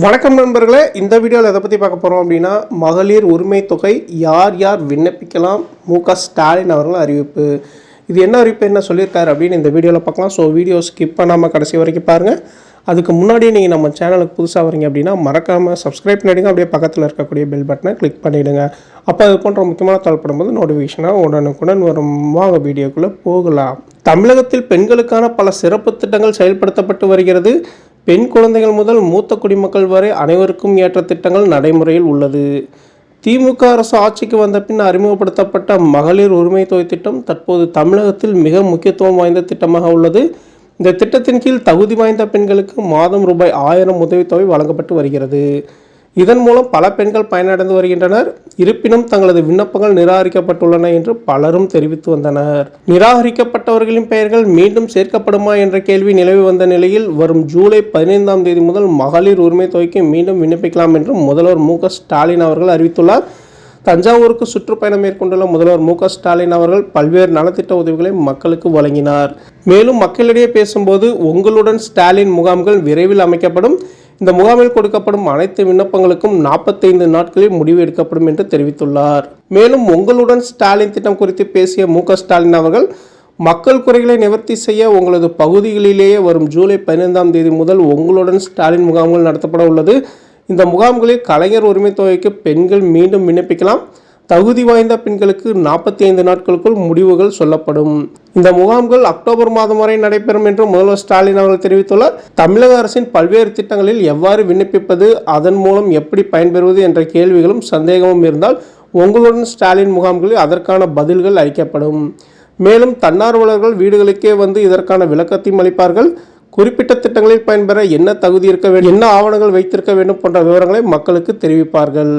வணக்கம் நண்பர்களே. இந்த வீடியோவில் எதை பற்றி பார்க்க போகிறோம் அப்படின்னா மகளிர் உரிமை தொகை யார் யார் விண்ணப்பிக்கலாம்? மு க ஸ்டாலின் அவர்கள் அறிவிப்பு. இது என்ன அறிவிப்பு என்ன சொல்லியிருக்காரு அப்படின்னு இந்த வீடியோவில் பார்க்கலாம். ஸோ வீடியோ ஸ்கிப் பண்ணாமல் கடைசி வரைக்கும் பாருங்கள் அதுக்கு முன்னாடி நீங்கள் நம்ம சேனலுக்கு புதுசாக வரீங்க அப்படின்னா மறக்காமல் சப்ஸ்கிரைப் பண்ணிடுங்க. அப்படியே பக்கத்தில் இருக்கக்கூடிய பெல் பட்டனை கிளிக் பண்ணிவிடுங்க அப்போ அது போன்ற முக்கியமான தகவல் போது நோட்டிஃபிகேஷனாக உடனுக்குடன் வரும். வாங்க வீடியோக்குள்ளே போகலாம். தமிழகத்தில் பெண்களுக்கான பல சிறப்பு திட்டங்கள் செயல்படுத்தப்பட்டு வருகிறது. பெண் குழந்தைகள் முதல் மூத்த குடிமக்கள் வரை அனைவருக்கும் ஏற்ற திட்டங்கள் நடைமுறையில் உள்ளது. திமுக அரசு ஆட்சிக்கு வந்த பின் அறிமுகப்படுத்தப்பட்ட மகளிர் உரிமை தொகை திட்டம் தற்போது தமிழகத்தில் மிக முக்கியத்துவம் வாய்ந்த திட்டமாக உள்ளது. இந்த திட்டத்தின் கீழ் தகுதி வாய்ந்த பெண்களுக்கு மாதம் ரூபாய் ஆயிரம் உதவித்தொகை வழங்கப்பட்டு வருகிறது. இதன் மூலம் பல பெண்கள் பயனடைந்து வருகின்றனர். இருப்பினும் தங்களது விண்ணப்பங்கள் நிராகரிக்கப்பட்டுள்ளன என்று பலரும் தெரிவித்து வந்தனர். நிராகரிக்கப்பட்டவர்களின் பெயர்கள் மீண்டும் சேர்க்கப்படுமா என்ற கேள்வி நிலவி வந்த நிலையில் வரும் ஜூலை பதினைந்தாம் தேதி முதல் மகளிர் உரிமை தொகைக்கு மீண்டும் விண்ணப்பிக்கலாம் என்று முதல்வர் மு ஸ்டாலின் அவர்கள் அறிவித்துள்ளார். தஞ்சாவூருக்கு சுற்றுப்பயணம் மேற்கொண்டுள்ள முதல்வர் மு ஸ்டாலின் அவர்கள் பல்வேறு நலத்திட்ட உதவிகளை மக்களுக்கு வழங்கினார். மேலும் மக்களிடையே பேசும்போது உங்களுடன் ஸ்டாலின் முகாம்கள் விரைவில் அமைக்கப்படும். இந்த முகாமில் கொடுக்கப்படும் அனைத்து விண்ணப்பங்களுக்கும் நாற்பத்தைந்து நாட்களில் முடிவு எடுக்கப்படும் என்று தெரிவித்துள்ளார். மேலும் உங்களுடன் ஸ்டாலின் திட்டம் குறித்து பேசிய மு ஸ்டாலின் அவர்கள் மக்கள் குறைகளை நிவர்த்தி செய்ய உங்களது பகுதிகளிலேயே வரும் ஜூலை பதினைந்தாம் தேதி முதல் உங்களுடன் ஸ்டாலின் முகாம்கள் நடத்தப்பட உள்ளது. இந்த முகாம்களில் கலைஞர் உரிமை தொகைக்கு பெண்கள் மீண்டும் விண்ணப்பிக்கலாம். தகுதி வாய்ந்த பெண்களுக்கு நாற்பத்தி ஐந்து நாட்களுக்குள் முடிவுகள் சொல்லப்படும். இந்த முகாம்கள் அக்டோபர் மாதம் வரை நடைபெறும் என்று முதல்வர் ஸ்டாலின் அவர்கள் தெரிவித்துள்ளார். தமிழக அரசின் பல்வேறு திட்டங்களில் எவ்வாறு விண்ணப்பிப்பது அதன் மூலம் எப்படி பயன்பெறுவது என்ற கேள்விகளும் சந்தேகமும் இருந்தால் உங்களுடன் ஸ்டாலின் முகாம்களில் அதற்கான பதில்கள் அளிக்கப்படும். மேலும் தன்னார்வலர்கள் வீடுகளுக்கே வந்து இதற்கான விளக்கத்தையும் அளிப்பார்கள். குறிப்பிட்ட திட்டங்களில் பயன்பெற என்ன தகுதி இருக்க வேண்டும் என்ன ஆவணங்கள் வைத்திருக்க வேண்டும் போன்ற விவரங்களை மக்களுக்கு தெரிவிப்பார்கள்.